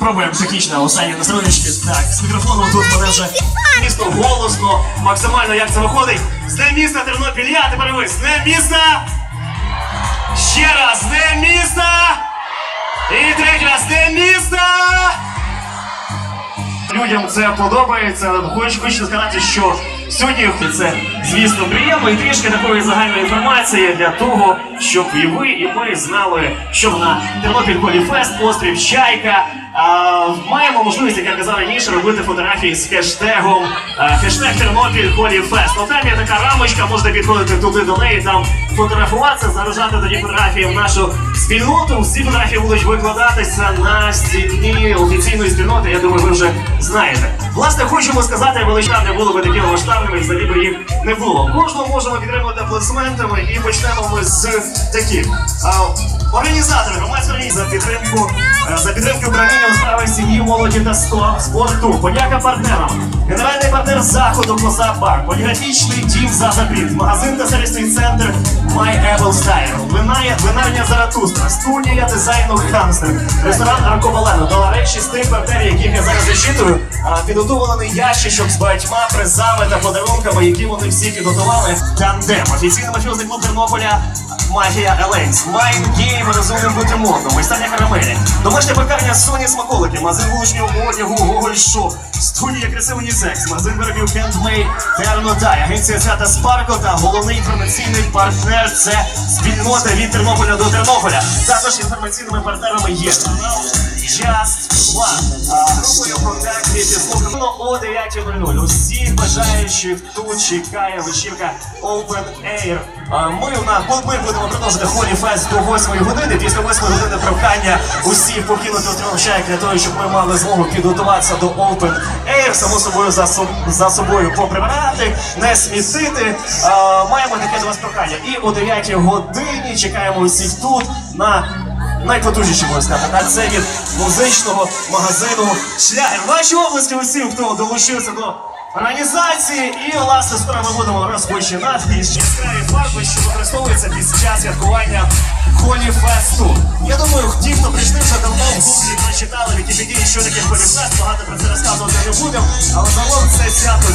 Пробуємо технічно останні настройки. Так, з мікрофоном тут мене місто голосно, максимально як це виходить. З міста Тернопіль, я тепер ви. З міста! Ще раз, з міста! І третій раз, з міста! Людям це подобається. Хоч хочу сказати, що сьогодні це, звісно, приємно і трішки такої загальної інформації для того, щоб і ви, і ми знали, що на Тернопіль поліфест острів Чайка. Маємо можливість, як я казав раніше, робити фотографії з хештегом хештег Тернопіль Холі Фест. Ну є така рамочка, можна підходити туди до неї, там фотографуватися, заражати тоді фотографії в нашу спільноту. Всі фотографії будуть викладатися на стіні офіційної спільноти. Я думаю, ви вже знаєте. Власне, хочемо сказати, величина не було би такими масштабними, взагалі би їх не було. Кожного можемо підтримувати аплодисментами і почнемо ми з таких. Організатори громадської за підтримку е, за підтримку управління у справи сім'ї, молоді та спорту. Подяка партнерам. Генеральний партнер заходу Коза-Бар, поліграфічний дім за запріт, магазин та сервісний центр My Apple Style, винає винарня Заратустра, студія дизайну Хамстер, ресторан Арковалено. До речі, з тих партнерів, яких я зараз зачитую, підготовлений ящичок з багатьма призами та подарунками, які вони всі підготували. Тандем, офіційний мафіозний клуб Тернополя. Мафія Еленс, Майн Гейм, розумним бути модно, майстання карамелі, домашня пекарня Соні Смаколики, магазин вуличного одягу, Гоголь Шоп, студія красивий секс, магазин виробів Хендмейд, Тернотай, агенція свята Спарко та головний інформаційний партнер це спільнота від Тернополя до Тернополя. Також інформаційними партнерами є. Just Групою контакт від слухано о 9.00. Усіх бажаючих тут чекає вечірка Open Air. Ми, ми будемо продовжити Холі Фест до 8 години. Після 8 години прохання усіх покинути Чайк для того, щоб ми мали змогу підготуватися до Open Air. Само собою за, за собою поприбирати, не смітити. Маємо таке до вас прохання. І о 9 годині чекаємо усіх тут на найпотужніші можна сказати, на це від музичного магазину Шлягер. Ваші області усім, хто долучився до організації, і власне скоро ми будемо розпочинати із яскраві фарби, що використовуються під час святкування Холі Фесту. Я думаю, ті, хто прийшли вже давно в гуглі, прочитали Вікіпедії, що таке Холі Фест, багато про це розказувати не будемо, але загалом це свято